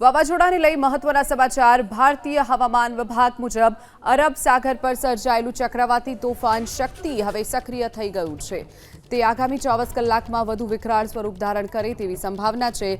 વાવાઝોડાને લઈ મહત્વના સમાચાર. ભારતીય હવામાન વિભાગ મુજબ અરબ સાગર પર સર્જાયેલું ચક્રવાતી તોફાન શક્તિ હવે સક્રિય થઈ ગયું છે. તે આગામી ચોવીસ કલાકમાં વધુ વિકરાળ સ્વરૂપ ધારણ કરે તેવી સંભાવના છે.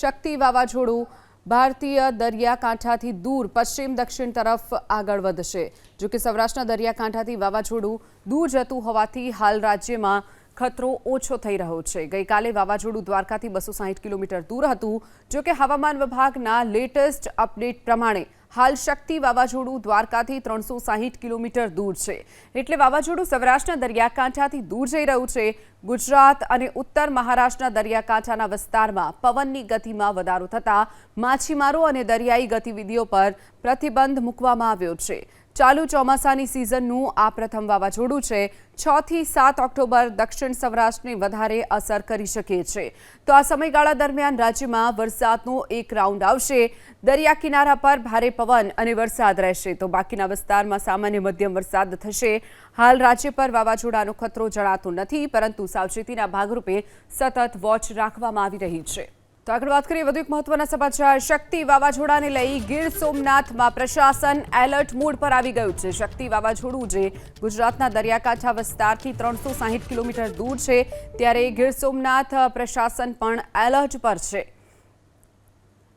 શક્તિ વાવાઝોડું ભારતીય દરિયાકાંઠાથી દૂર પશ્ચિમ દક્ષિણ તરફ આગળ વધશે. જો કે સૌરાષ્ટ્રના દરિયાકાંઠાથી વાવાઝોડું દૂર જતું હોવાથી હાલ રાજ્યમાં ખતરો ઓછો થઈ રહ્યો છે. ગઈકાલે વાવાઝોડું દ્વારકાથી બસો સાહીઠ કિલોમીટર દૂર હતું. જો કે હવામાન વિભાગના લેટેસ્ટ અપડેટ પ્રમાણે હાલ શક્તિ વાવાઝોડું દ્વારકાથી ત્રણસો સાહીઠ કિલોમીટર દૂર છે. એટલે વાવાઝોડું સૌરાષ્ટ્રના દરિયાકાંઠાથી દૂર જઈ રહ્યું છે. ગુજરાત અને ઉત્તર મહારાષ્ટ્રના દરિયાકાંઠાના વિસ્તારમાં પવનની ગતિમાં વધારો થતાં માછીમારો અને દરિયાઈ ગતિવિધિઓ પર પ્રતિબંધ મૂકવામાં આવ્યો છે. ચાલુ ચોમાસાની સિઝનનું આ પ્રથમ વાવાઝોડું છે. છ થી સાત ઓક્ટોબર દક્ષિણ સૌરાષ્ટ્રને વધારે અસર કરી શકે છે. તો આ સમયગાળા દરમિયાન રાજ્યમાં વરસાદનો એક રાઉન્ડ આવશે. દરિયા કિનારા પર ભારે પવન અને વરસાદ રહેશે. તો બાકીના વિસ્તારમાં સામાન્ય મધ્યમ વરસાદ થશે. હાલ રાજ્ય પર વાવાઝોડાનો ખતરો જણાતો નથી, પરંતુ સાવચેતીના ભાગરૂપે સતત વોચ રાખવામાં આવી રહી છે. તો આગળ વાત કરીએ વધુ એક મહત્વના સમાચાર. શક્તિ વાવાઝોડાને લઈ ગીર સોમનાથમાં પ્રશાસન એલર્ટ મોડ પર આવી ગયું છે. શક્તિ વાવાઝોડું જે ગુજરાતના દરિયાકાંઠા વિસ્તારથી ત્રણસો કિલોમીટર દૂર છે, ત્યારે ગીર સોમનાથ પ્રશાસન પણ એલર્ટ પર છે.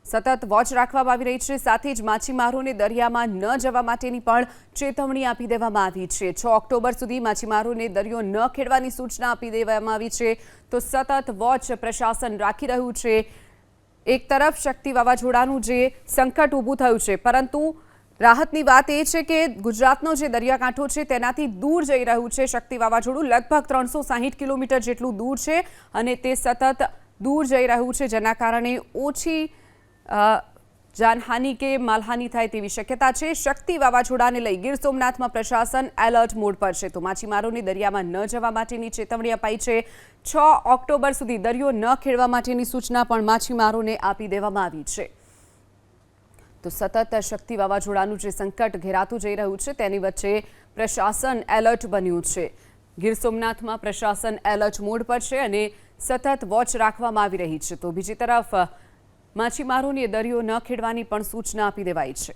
સતત વોચ રાખવામાં આવી રહી છે. સાથે જ માછીમારોને દરિયામાં ન જવા માટેની પણ ચેતવણી આપી દેવામાં આવી છે. છ ઓક્ટોબર સુધી માછીમારોને દરિયો ન ખેડવાની સૂચના આપી દેવામાં આવી છે. તો સતત વોચ પ્રશાસન રાખી રહ્યું છે. એક તરફ શક્તિ વાવાઝોડાનું જે સંકટ ઊભું થયું છે, પરંતુ રાહતની વાત એ છે કે ગુજરાતનો જે દરિયાકાંઠો છે તેનાથી દૂર જઈ રહ્યું છે શક્તિ વાવાઝોડું. લગભગ ત્રણસો સાહીઠ કિલોમીટર જેટલું દૂર છે અને તે સતત દૂર જઈ રહ્યું છે. જેના કારણે ઓછી જાનહાનિ કે માલહાનિ થાય તેવી શક્યતા છે. શક્તિ વાવાઝોડાને લઈ ગીર સોમનાથમાં પ્રશાસન એલર્ટ મોડ પર છે. તો માછીમારોને દરિયામાં ન જવા માટેની ચેતવણી અપાઈ છે. છ ઓક્ટોબર સુધી દરિયો ન ખેડવા માટેની સૂચના પણ માછીમારોને આપી દેવામાં આવી છે. તો સતત શક્તિ વાવાઝોડાનું જે સંકટ ઘેરાતું જઈ રહ્યું છે, તેની વચ્ચે પ્રશાસન એલર્ટ બન્યું છે. ગીર સોમનાથમાં પ્રશાસન એલર્ટ મોડ પર છે અને સતત વોચ રાખવામાં આવી રહી છે. તો બીજી તરફ માછીમારોને દરિયો ન ખેડવાની પણ સૂચના આપી દેવાઈ છે.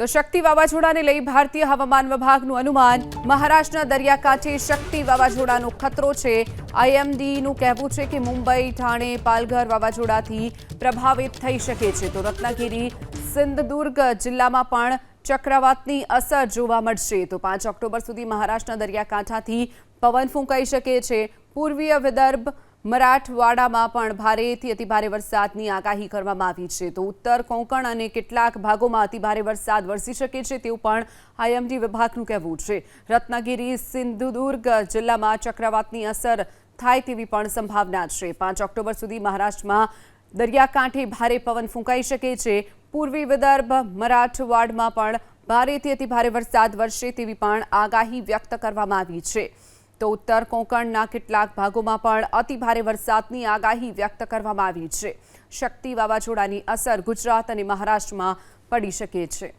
તો શક્તિ વાવાઝોડાને લઈ ભારતીય હવામાન વિભાગનું અનુમાન, મહારાષ્ટ્રના દરિયાકાંઠે શક્તિ વાવાઝોડાનો ખતરો છે. આઈએમડીનું કહેવું છે કે મુંબઈ, ઠાણે, પાલઘર વાવાઝોડાથી પ્રભાવિત થઈ શકે છે. તો રત્નાગીરી, સિંધદુર્ગ જિલ્લામાં પણ ચક્રવાતની અસર જોવા મળશે. તો પાંચ ઓક્ટોબર સુધી મહારાષ્ટ્રના દરિયાકાંઠાથી પવન ફૂંકાઈ શકે છે. પૂર્વીય વિદર્ભ મરાઠવાડામાં પણ ભારેથી અતિભારે વરસાદની આગાહી કરવામાં આવી છે. તો ઉત્તર કોંકણ અને કેટલાક ભાગોમાં અતિભારે વરસાદ વરસી શકે છે તેવું પણ આઈએમડી વિભાગનું કહેવું છે. રત્નાગીરી, સિંધુદુર્ગ જિલ્લામાં ચક્રવાતની અસર થાય તેવી પણ સંભાવના છે. પાંચ ઓક્ટોબર સુધી મહારાષ્ટ્રમાં દરિયાકાંઠે ભારે પવન ફૂંકાઈ શકે છે. પૂર્વી વિદર્ભ, મરાઠવાડમાં પણ ભારેથી અતિભારે વરસાદ વરસે તેવી પણ આગાહી વ્યક્ત કરવામાં આવી છે. તો ઉત્તર કોંકણના કેટલાક ભાગોમાં પણ અતિભારે વરસાદની આગાહી વ્યક્ત કરવામાં આવી છે. શક્તિ વાવાઝોડાની અસર ગુજરાત અને મહારાષ્ટ્રમાં પડી શકે છે.